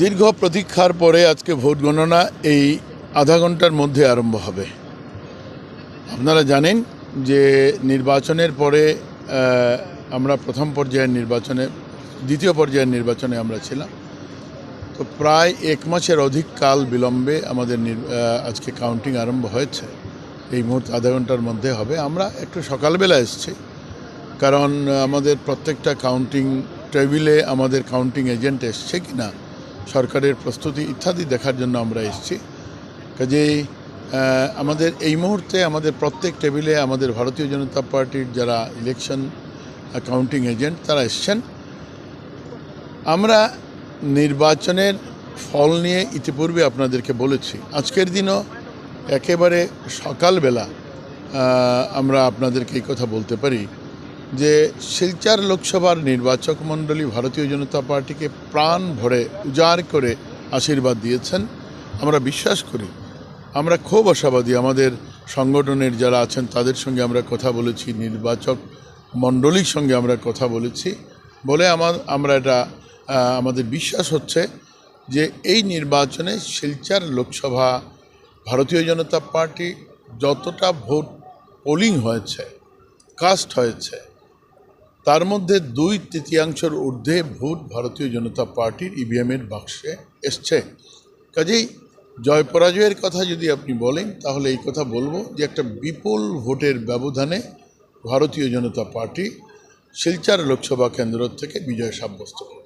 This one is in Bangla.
দীর্ঘ প্রতীক্ষার পরে আজকে ভোট গণনা এই আধা ঘণ্টার মধ্যে আরম্ভ হবে। আপনারা জানেন যে নির্বাচনের পরে আমরা প্রথম পর্যায়ের নির্বাচনে, দ্বিতীয় পর্যায়ের নির্বাচনে আমরা ছিলাম। তো প্রায় এক মাসের অধিক কাল বিলম্বে আমাদের আজকে কাউন্টিং আরম্ভ হয়েছে। এই মুহূর্তে আধা ঘণ্টার মধ্যে হবে। আমরা একটু সকালবেলা এসেছি, কারণ আমাদের প্রত্যেকটা কাউন্টিং টেবিলে আমাদের কাউন্টিং এজেন্ট এসছে কি না সরকারের প্রস্তুতি ইত্যাদি দেখার জন্য আমরা এসেছি। কাজেই আমাদের এই মুহূর্তে আমাদের প্রত্যেক টেবিলে আমাদের ভারতীয় জনতা পার্টির যারা ইলেকশন কাউন্টিং এজেন্ট তারা এসছেন। আমরা নির্বাচনের ফল নিয়ে ইতিপূর্বে আপনাদেরকে বলেছি। আজকের দিনও একেবারে সকালবেলা আমরা আপনাদেরকে এই কথা বলতে পারি। যে শিলচার লোকসভার নির্বাচক মণ্ডলী ভারতীয় জনতা পার্টিকে প্রাণ ভরে উজাড় করে আশীর্বাদ দিয়েছেন, আমরা বিশ্বাস করি। আমরা খুব আশাবাদী আমাদের সংগঠনের যারা আছেন, তাদের সঙ্গে আমরা কথা বলেছি, নির্বাচক মণ্ডলীর সঙ্গে আমরা কথা বলেছি। বলে আমার আমরা এটা আমাদের বিশ্বাস হচ্ছে যে এই নির্বাচনে শিলচার লোকসভা ভারতীয় জনতা পার্টি যতটা ভোট পোলিং হয়েছে, কাস্ট হয়েছে তার মধ্যে দুই তৃতীয়াংশের ঊর্ধ্বে ভোট ভারতীয় জনতা পার্টির ইভিএমের বাক্সে এসছে। কাজেই জয় পরাজয়ের কথা যদি আপনি বলেন, তাহলে এই কথা বলব যে একটা বিপুল ভোটের ব্যবধানে ভারতীয় জনতা পার্টি শিলচার লোকসভা কেন্দ্র থেকে বিজয় সাব্যস্ত করবে